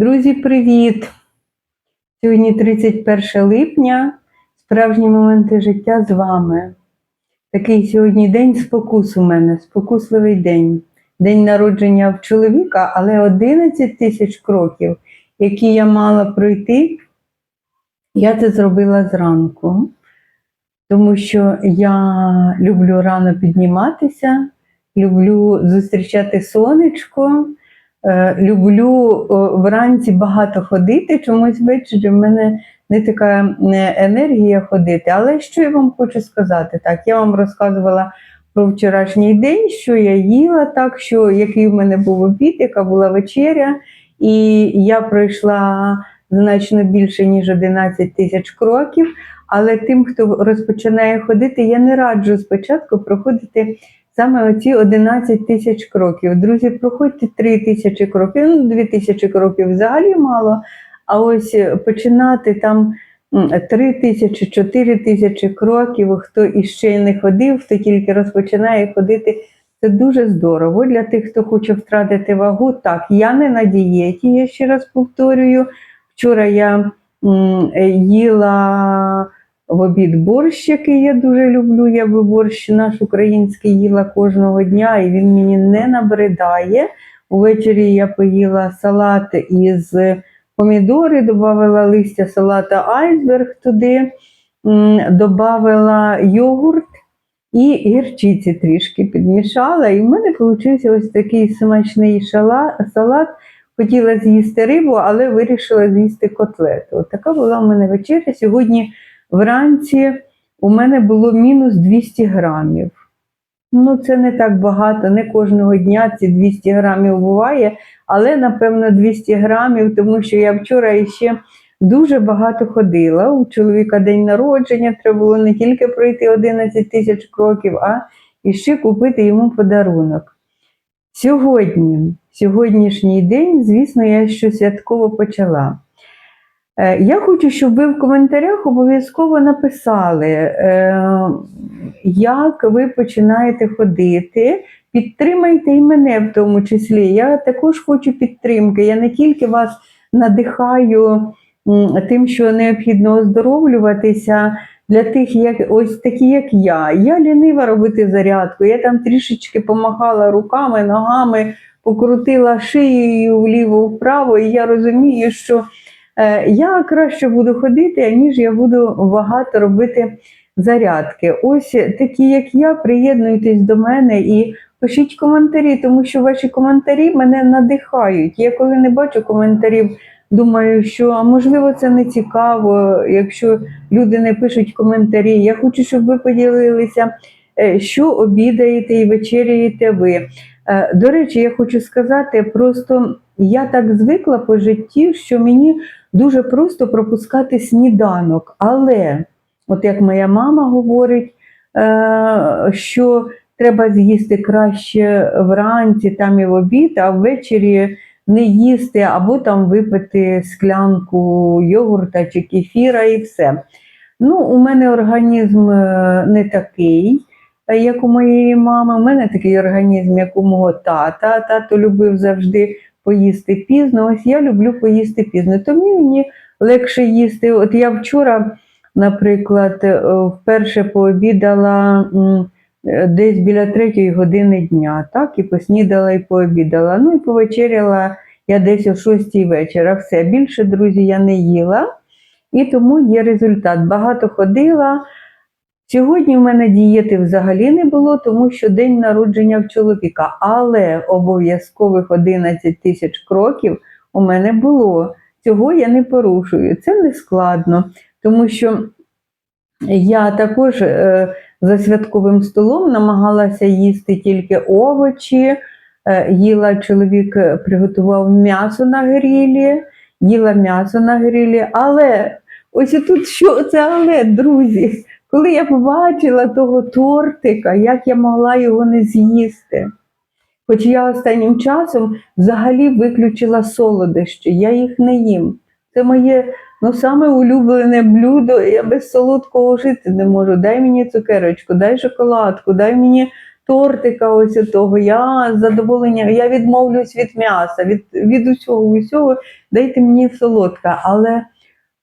Друзі, привіт! Сьогодні 31 липня, справжні моменти життя з вами. Такий сьогодні день спокус у мене, спокусливий день. День народження в чоловіка, але 11 тисяч кроків, які я мала пройти, я це зробила зранку, тому що я люблю рано підніматися, люблю зустрічати сонечко. Е, Люблю вранці багато ходити, чомусь ввечері в мене не така е, енергія ходити. Але що я вам хочу сказати? Так, я вам розказувала про вчорашній день, що я їла, так, що який в мене був обід, яка була вечеря, і я пройшла значно більше, ніж 11 тисяч кроків. Але тим, хто розпочинає ходити, я не раджу спочатку проходити саме оці 11 тисяч кроків. Друзі, проходьте 3 тисячі кроків, ну 2 тисячі кроків взагалі мало. А ось починати там 3 тисячі, 4 тисячі кроків, хто іще не ходив, хто тільки розпочинає ходити. Це дуже здорово. Для тих, хто хоче втратити вагу, так, я не на дієті, я ще раз повторюю. Вчора я м, їла в обід борщ, який я дуже люблю. Я би борщ наш український їла кожного дня, і він мені не набридає. Увечері я поїла салат із помідори, додавала листя салата айсберг туди, додавала йогурт і гірчиці трішки підмішала. І в мене вийшов ось такий смачний салат. Хотіла з'їсти рибу, але вирішила з'їсти котлету. От така була в мене вечеря. Сьогодні вранці у мене було мінус 200 грамів. Ну, це не так багато, не кожного дня ці 200 грамів буває, але напевно 200 грамів, тому що я вчора ще дуже багато ходила. У чоловіка день народження треба було не тільки пройти 11 тисяч кроків, а і ще купити йому подарунок. Сьогодні, сьогоднішній день, звісно, я щось святково почала. Е, Я хочу, щоб ви в коментарях обов'язково написали, е, як ви починаєте ходити. Підтримайте і мене в тому числі. Я також хочу підтримки. Я не тільки вас надихаю тим, що необхідно оздоровлюватися для тих, як ось такі, як я. Я лінива робити зарядку. Я там трішечки помахала руками, ногами, покрутила шиєю вліво-вправо, і я розумію, що я краще буду ходити, ніж я буду багато робити зарядки. Ось такі, як я, приєднуйтесь до мене і пишіть коментарі, тому що ваші коментарі мене надихають. Я коли не бачу коментарів, думаю, що а можливо це не цікаво, якщо люди не пишуть коментарі. Я хочу, щоб ви поділилися, е, що обідаєте і вечеряєте ви. Е, До речі, я хочу сказати, просто я так звикла по житті, що мені дуже просто пропускати сніданок. Але, от як моя мама говорить, е, що треба з'їсти краще вранці, там і в обід, а ввечері не їсти, або там випити склянку йогурта чи кефіра і все. Ну, у мене організм е, не такий, е, як у моєї мами. У мене такий організм, як у мого тата. Тато любив завжди поїсти пізно. Ось я люблю поїсти пізно. Тому мені легше їсти. От я вчора, наприклад, е, вперше пообідала е, десь біля третьої години дня, так, і поснідала і пообідала. Ну і повечеряла я десь о шостій вечора. Все, більше, друзі, я не їла. І тому є результат. Багато ходила. Сьогодні в мене дієти взагалі не було, тому що день народження в чоловіка, але обов'язкових 11 тисяч кроків у мене було. Цього я не порушую. Це не складно, тому що я також е, за святковим столом намагалася їсти тільки овочі. Е, їла чоловік е, приготував м'ясо на грілі, їла м'ясо на грілі, але ось тут що це але, друзі? Коли я побачила того тортика, як я могла його не з'їсти. Хоч я останнім часом взагалі виключила солодощі, я їх не їм. Це моє ну, саме улюблене блюдо, я без солодкого жити не можу. Дай мені цукерочку, дай шоколадку, дай мені тортика ось того, я з задоволенням, я відмовлюсь від м'яса, від, від усього, усього, дайте мені солодка. Але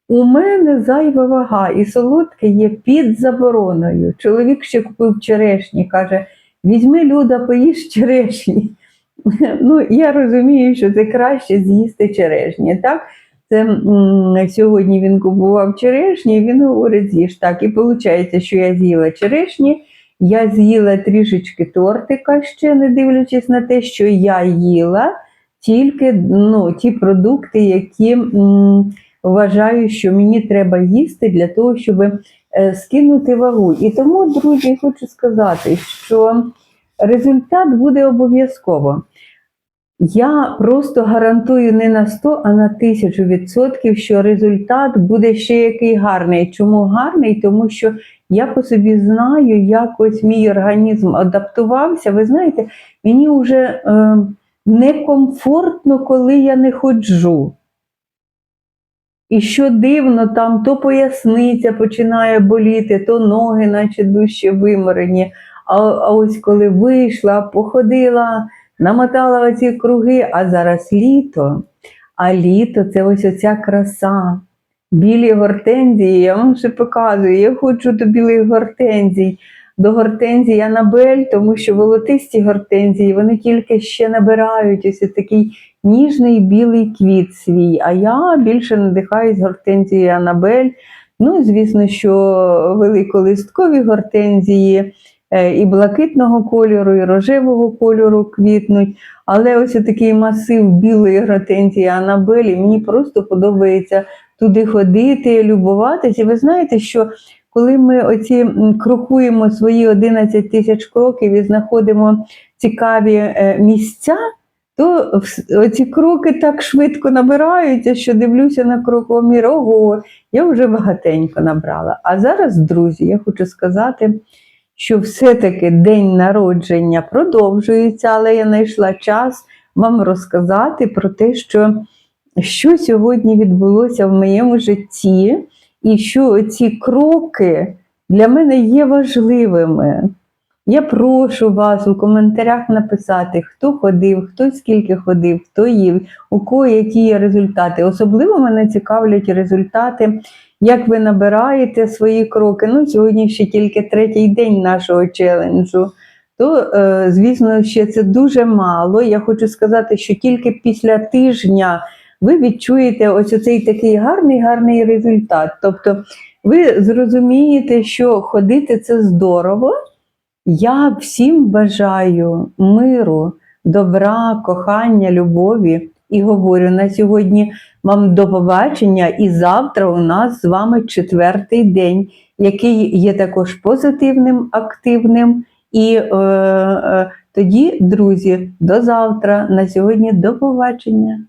у мене зайва вага, і солодке є під забороною. Чоловік ще купив черешні, каже: візьми люда, поїж черешні. Ну, я розумію, що це краще з'їсти черешні. Так? Це сьогодні він купував черешні, і він говорить: з'їж так. І виходить, що я з'їла черешні, я з'їла трішечки тортика ще, не дивлячись на те, що я їла тільки ну, ті продукти, які м, вважаю, що мені треба їсти для того, щоб е, скинути вагу. І тому, друзі, хочу сказати, що результат буде обов'язково. Я просто гарантую не на 100, а на 1000 відсотків, що результат буде ще який гарний. Чому гарний? Тому що я по собі знаю, як ось мій організм адаптувався. Ви знаєте, мені вже е, некомфортно, коли я не ходжу. І що дивно, там то поясниця починає боліти, то ноги, наче дужче виморені. А, а ось коли вийшла, походила, намотала оці круги, а зараз літо. А літо це ось оця краса. Білі гортензії, я вам ще показую. Я хочу до білих гортензій, до гортензій Анабель, тому що волотисті гортензії вони тільки ще набирають ось такий ніжний білий квіт свій. А я більше надихаюсь гортензією Анабель. Ну, звісно, що великолисткові гортензії е, і блакитного кольору, і рожевого кольору квітнуть. Але ось такий масив білої гортензії Анабелі мені просто подобається туди ходити, любуватись. І ви знаєте, що коли ми оці крокуємо свої 11 тисяч кроків і знаходимо цікаві е, місця, то оці кроки так швидко набираються, що дивлюся на крокомір, ого, я вже багатенько набрала. А зараз, друзі, я хочу сказати, що все-таки день народження продовжується, але я знайшла час вам розказати про те, що, що сьогодні відбулося в моєму житті, і що ці кроки для мене є важливими. Я прошу вас у коментарях написати, хто ходив, хто скільки ходив, хто їв, у кого які є результати. Особливо мене цікавлять результати, як ви набираєте свої кроки. Ну, сьогодні ще тільки третій день нашого челенджу. То, е, звісно, ще це дуже мало. Я хочу сказати, що тільки після тижня ви відчуєте ось оцей такий гарний гарний результат. Тобто ви зрозумієте, що ходити це здорово. Я всім бажаю миру, добра, кохання, любові і говорю на сьогодні вам до побачення. І завтра у нас з вами четвертий день, який є також позитивним, активним. І е, е, тоді, друзі, до завтра. На сьогодні до побачення.